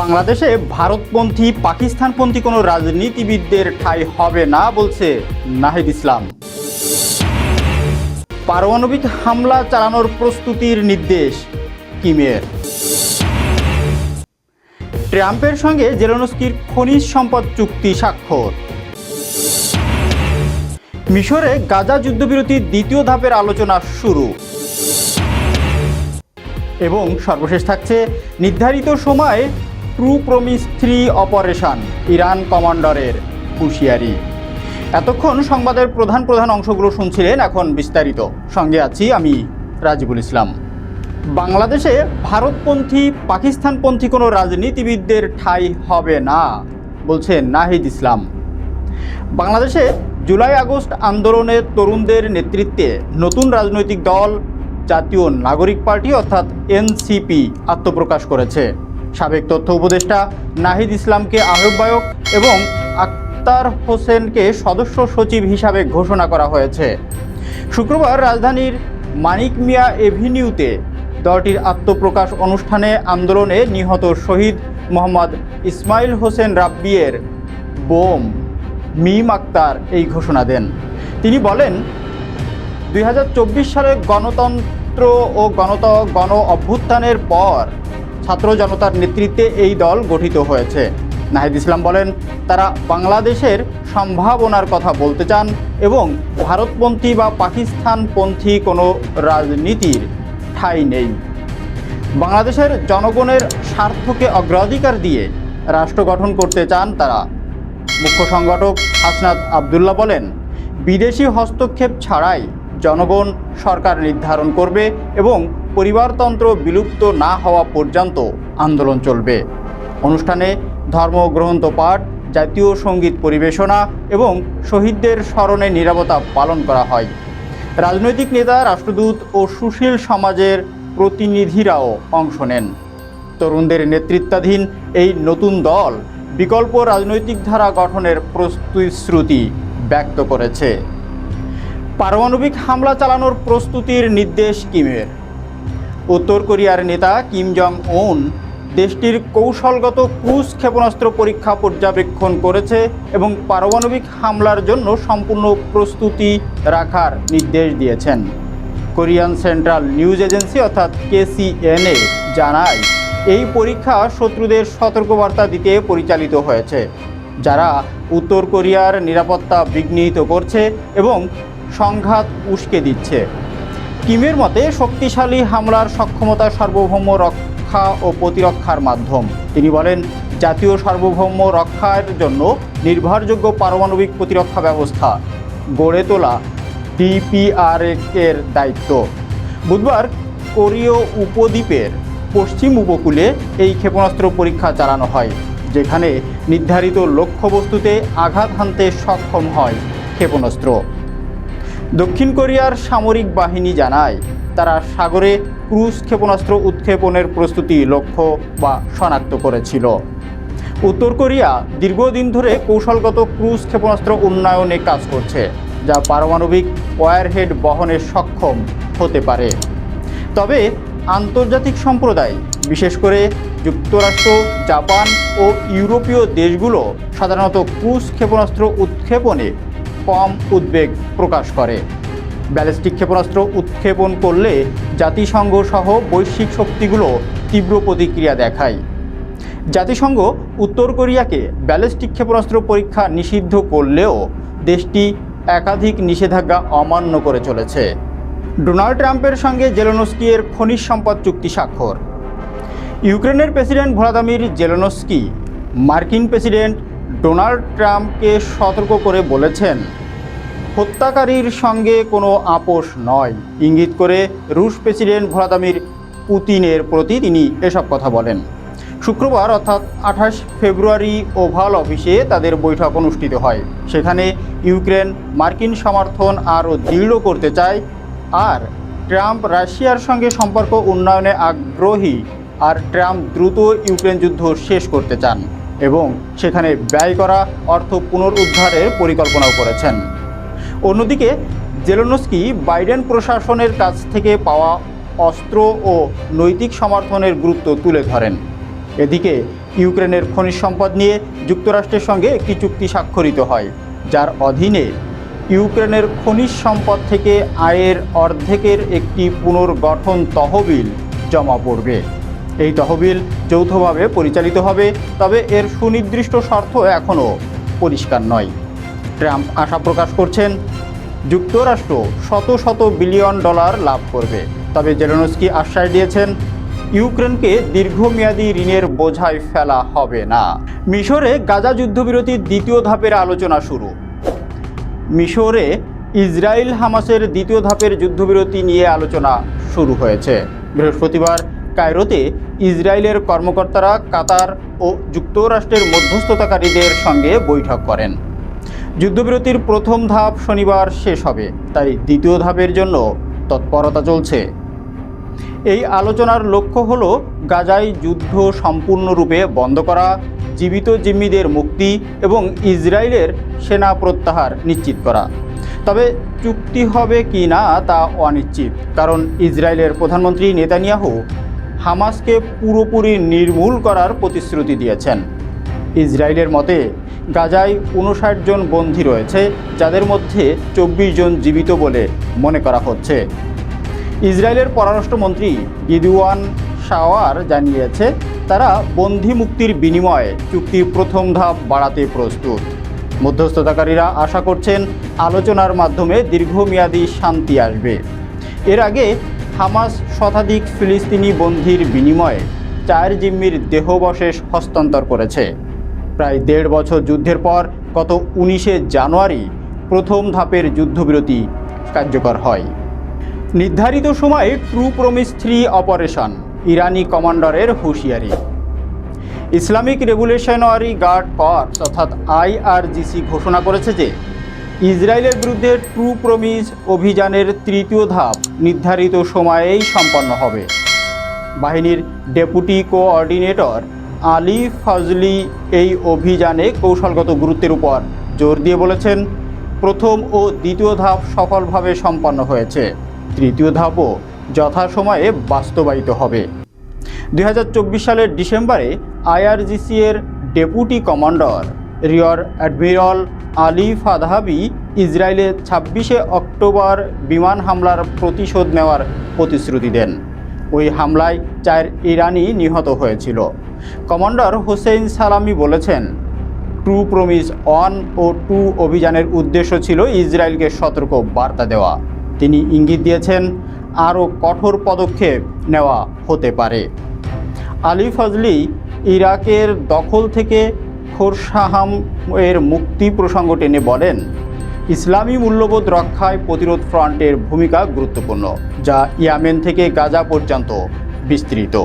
বাংলাদেশে ভারতপন্থী, পাকিস্তানপন্থী কোনো রাজনীতিবিদদের ঠাঁই হবে না, বলছে নাহিদ ইসলাম। পারমাণবিক হামলা চালানোর প্রস্তুতির নির্দেশ কিমের। ট্রাম্পের সঙ্গে জেলেনস্কির খনিজ সম্পদ চুক্তি স্বাক্ষর। মিশরে গাজা যুদ্ধবিরতির দ্বিতীয় ধাপের আলোচনা শুরু। এবং সর্বশেষ থাকছে নির্ধারিত সময়ে true promise three operation, Iran কমান্ডারের হুঁশিয়ারি। এতক্ষণ সংবাদের প্রধান প্রধান অংশগুলো শুনছিলেন এখন বিস্তারিত। সঙ্গে আছি আমি রাজিবুল ইসলাম। বাংলাদেশে ভারতপন্থী, পাকিস্তানপন্থী কোনো রাজনীতিবিদদের ঠাঁই হবে না বলছেন নাহিদ ইসলাম। বাংলাদেশে জুলাই আগস্ট আন্দোলনের তরুণদের নেতৃত্বে নতুন রাজনৈতিক দল, জাতীয় নাগরিক পার্টি অর্থাৎ এনসিপি আত্মপ্রকাশ করেছে। সাবেক তথ্য উপদেষ্টা নাহিদ ইসলামকে আহ্বায়ক এবং আক্তার হোসেনকে সদস্য সচিব হিসাবে ঘোষণা করা হয়েছে। শুক্রবার রাজধানীর মানিক মিয়া এভিনিউতে দলটির আত্মপ্রকাশ অনুষ্ঠানে আন্দোলনে নিহত শহীদ মোহাম্মদ ইসমাইল হোসেন রাব্বিয়ের বোম মিম আক্তার এই ঘোষণা দেন। তিনি বলেন, দুই হাজার চব্বিশ সালে গণতন্ত্র ও গণত, গণ অভ্যুত্থানের পর ছাত্র জনতার নেতৃত্বে এই দল গঠিত হয়েছে। নাহিদ ইসলাম বলেন, তারা বাংলাদেশের সম্ভাবনার কথা বলতে চান এবং ভারতপন্থী বা পাকিস্তানপন্থী কোনো রাজনীতির ঠাঁই নেই। বাংলাদেশের জনগণের স্বার্থকে অগ্রাধিকার দিয়ে রাষ্ট্র গঠন করতে চান তারা। মুখ্য সংগঠক হাসনাত আবদুল্লাহ বলেন, বিদেশি হস্তক্ষেপ ছাড়াই জনগণ সরকার নির্ধারণ করবে এবং পরিবারতন্ত্র বিলুপ্ত না হওয়া পর্যন্ত আন্দোলন চলবে। অনুষ্ঠানে ধর্মগ্রন্থ পাঠ, জাতীয় সংগীত পরিবেশনা এবং শহীদদের স্মরণে নিরাপত্তা পালন করা হয়। রাজনৈতিক নেতা, রাষ্ট্রদূত ও সুশীল সমাজের প্রতিনিধিরাও অংশ নেন। তরুণদের নেতৃত্বাধীন এই নতুন দল বিকল্প রাজনৈতিক ধারা গঠনের প্রতিশ্রুতি ব্যক্ত করেছে। পারমাণবিক হামলা চালানোর প্রস্তুতির নির্দেশ কিমের? উত্তর কোরিয়ার নেতা কিম জং উন দেশটির কৌশলগত ক্রুজ ক্ষেপণাস্ত্র পরীক্ষা পর্যবেক্ষণ করেছে এবং পারমাণবিক হামলার জন্য সম্পূর্ণ প্রস্তুতি রাখার নির্দেশ দিয়েছেন। কোরিয়ান সেন্ট্রাল নিউজ এজেন্সি অর্থাৎ কেসিএনএ জানায়, এই পরীক্ষা শত্রুদের সতর্কবার্তা দিতে পরিচালিত হয়েছে, যারা উত্তর কোরিয়ার নিরাপত্তা বিঘ্নিত করছে এবং সংঘাত উস্কে দিচ্ছে। কিমের মতে, শক্তিশালী হামলার সক্ষমতা সার্বভৌম রক্ষা ও প্রতিরক্ষার মাধ্যম। তিনি বলেন, জাতীয় সার্বভৌম রক্ষার জন্য নির্ভরযোগ্য পারমাণবিক প্রতিরক্ষা ব্যবস্থা গড়ে তোলা ডিপিআর এর দায়িত্ব। বুধবার কোরীয় উপদ্বীপের পশ্চিম উপকূলে এই ক্ষেপণাস্ত্র পরীক্ষা চালানো হয়, যেখানে নির্ধারিত লক্ষ্যবস্তুতে আঘাত হানতে সক্ষম হয় ক্ষেপণাস্ত্র। দক্ষিণ কোরিয়ার সামরিক বাহিনী জানায়, তারা সাগরে ক্রুজ ক্ষেপণাস্ত্র উৎক্ষেপণের প্রস্তুতি লক্ষ্য বা শনাক্ত করেছিল। উত্তর কোরিয়া দীর্ঘদিন ধরে কৌশলগত ক্রুজ ক্ষেপণাস্ত্র উন্নয়নে কাজ করছে, যা পারমাণবিক ওয়ারহেড বহনে সক্ষম হতে পারে। তবে আন্তর্জাতিক সম্প্রদায়, বিশেষ করে যুক্তরাষ্ট্র, জাপান ও ইউরোপীয় দেশগুলো সাধারণত ক্রুজ ক্ষেপণাস্ত্র উৎক্ষেপণে কম উদ্বেগ প্রকাশ করে। ব্যালিস্টিক ক্ষেপণাস্ত্র উৎক্ষেপণ করলে জাতিসংঘ সহ বৈশ্বিক শক্তিগুলো তীব্র প্রতিক্রিয়া দেখায়। জাতিসংঘ উত্তর কোরিয়াকে ব্যালিস্টিক ক্ষেপণাস্ত্র পরীক্ষা নিষিদ্ধ করলেও দেশটি একাধিক নিষেধাজ্ঞা অমান্য করে চলেছে। ডোনাল্ড ট্রাম্পের সঙ্গে জেলোনস্কিয়ের খনিজ সম্পদ চুক্তি স্বাক্ষর। ইউক্রেনের প্রেসিডেন্ট ভ্লাদিমির জেলোনস্কি মার্কিন প্রেসিডেন্ট ডোনাল্ড ট্রাম্পকে সতর্ক করে বলেছেন হত্যাকারীর সঙ্গে কোনো আপোষ নয়। ইঙ্গিত করে রুশ প্রেসিডেন্ট ভ্লাদিমির পুতিনের প্রতি তিনি এসব কথা বলেন। শুক্রবার অর্থাৎ আঠাশ ফেব্রুয়ারি ওভাল অফিসে তাদের বৈঠক অনুষ্ঠিত হয়। সেখানে ইউক্রেন মার্কিন সমর্থন আরও দৃঢ় করতে চায় আর ট্রাম্প রাশিয়ার সঙ্গে সম্পর্ক উন্নয়নে আগ্রহী আর ট্রাম্প দ্রুত ইউক্রেন যুদ্ধ শেষ করতে চান এবং সেখানে ব্যয় করা অর্থ পুনরুদ্ধারের পরিকল্পনাও করেছেন। অন্যদিকে জেলোনস্কি বাইডেন প্রশাসনের কাছ থেকে পাওয়া অস্ত্র ও নৈতিক সমর্থনের গুরুত্ব তুলে ধরেন। এদিকে ইউক্রেনের খনিজ সম্পদ নিয়ে যুক্তরাষ্ট্রের সঙ্গে একটি চুক্তি স্বাক্ষরিত হয়, যার অধীনে ইউক্রেনের খনিজ সম্পদ থেকে আয়ের অর্ধেকের একটি পুনর্গঠন তহবিল জমা পড়বে। এই তহবিল যৌথভাবে পরিচালিত হবে, তবে এর সুনির্দিষ্ট স্বার্থ এখনও পরিষ্কার নয়। ট্রাম্প আশা প্রকাশ করছেন, যুক্তরাষ্ট্র শত শত বিলিয়ন ডলার লাভ করবে। তবে জেলেনস্কি আশ্বাস দিয়েছেন, ইউক্রেনকে দীর্ঘমেয়াদী ঋণের বোঝায় ফেলা হবে না। মিশরে গাজা যুদ্ধবিরতির দ্বিতীয় ধাপের আলোচনা শুরু। মিশরে ইসরায়েল হামাসের দ্বিতীয় ধাপের যুদ্ধবিরতি নিয়ে আলোচনা শুরু হয়েছে। বৃহস্পতিবার কায়রোতে ইসরায়েলের কর্মকর্তারা কাতার ও যুক্তরাষ্ট্রের মধ্যস্থতাকারীদের সঙ্গে বৈঠক করেন। যুদ্ধবিরতির প্রথম ধাপ শনিবার শেষ হবে, তাই দ্বিতীয় ধাপের জন্য তৎপরতা চলছে। এই আলোচনার লক্ষ্য হল গাজায় যুদ্ধ সম্পূর্ণরূপে বন্ধ করা, জীবিত জিম্মিদের মুক্তি এবং ইসরায়েলের সেনা প্রত্যাহার নিশ্চিত করা। তবে চুক্তি হবে কি না তা অনিশ্চিত, কারণ ইসরায়েলের প্রধানমন্ত্রী নেতানিয়াহু হামাসকে পুরোপুরি নির্মূল করার প্রতিশ্রুতি দিয়েছেন। ইসরায়েলের মতে গাজায় উনষাট জন বন্দী রয়েছে, যাদের মধ্যে চব্বিশ জন জীবিত বলে মনে করা হচ্ছে। ইসরায়েলের পররাষ্ট্রমন্ত্রী গিদুয়ান শাওয়ার জানিয়েছে, তারা বন্দি মুক্তির বিনিময়ে চুক্তির প্রথম ধাপ বাড়াতে প্রস্তুত। মধ্যস্থতাকারীরা আশা করছেন, আলোচনার মাধ্যমে দীর্ঘমেয়াদী শান্তি আসবে। এর আগে হামাস শতাধিক ফিলিস্তিনি বন্দির বিনিময়ে চার জিম্মির দেহবশেষ হস্তান্তর করেছে। প্রায় দেড় বছর যুদ্ধের পর গত উনিশে জানুয়ারি প্রথম ধাপের যুদ্ধবিরতি কার্যকর হয়। নির্ধারিত সময়ে ট্রু প্রমিস থ্রি অপারেশন ইরানি কমান্ডারের হুঁশিয়ারি। ইসলামিক রেগুলেশনারি গার্ড কর্পস অর্থাৎ আইআরজিসি ঘোষণা করেছে যে, ইসরায়েলের বিরুদ্ধে ট্রু প্রমিস অভিযানের তৃতীয় ধাপ নির্ধারিত সময়েই সম্পন্ন হবে। বাহিনীর ডেপুটি কোঅর্ডিনেটর আলী ফজলি এই অভিযানে কৌশলগত গুরুত্বের উপর জোর দিয়ে বলেছেন, প্রথম ও দ্বিতীয় ধাপ সফলভাবে সম্পন্ন হয়েছে, তৃতীয় ধাপও যথাসময়ে বাস্তবায়িত হবে। দু হাজার চব্বিশ সালের ডিসেম্বরে আইআরজিসি এর deputy commander, rear admiral Ali Fadavi ইসরায়েলে ছাব্বিশে অক্টোবর বিমান হামলার প্রতিশোধ নেওয়ার প্রতিশ্রুতি দেন। ওই হামলায় চার ইরানি নিহত হয়েছিল। কমান্ডার হোসেইন সালামি বলেছেন টু প্রমিস ওয়ান ও টু অভিযানের উদ্দেশ্য ছিল ইসরায়েলকে সতর্ক বার্তা দেওয়া। তিনি ইঙ্গিত দিয়েছেন, আরও কঠোর পদক্ষেপ নেওয়া হতে পারে। আলী ফজলি ইরাকের দখল থেকে খোরশাহাম এর মুক্তি প্রসঙ্গ টেনে বলেন ইসলামী মূল্যবোধ রক্ষায় প্রতিরোধ ফ্রন্টের ভূমিকা গুরুত্বপূর্ণ যা ইয়ামেন থেকে গাজা পর্যন্ত বিস্তৃত।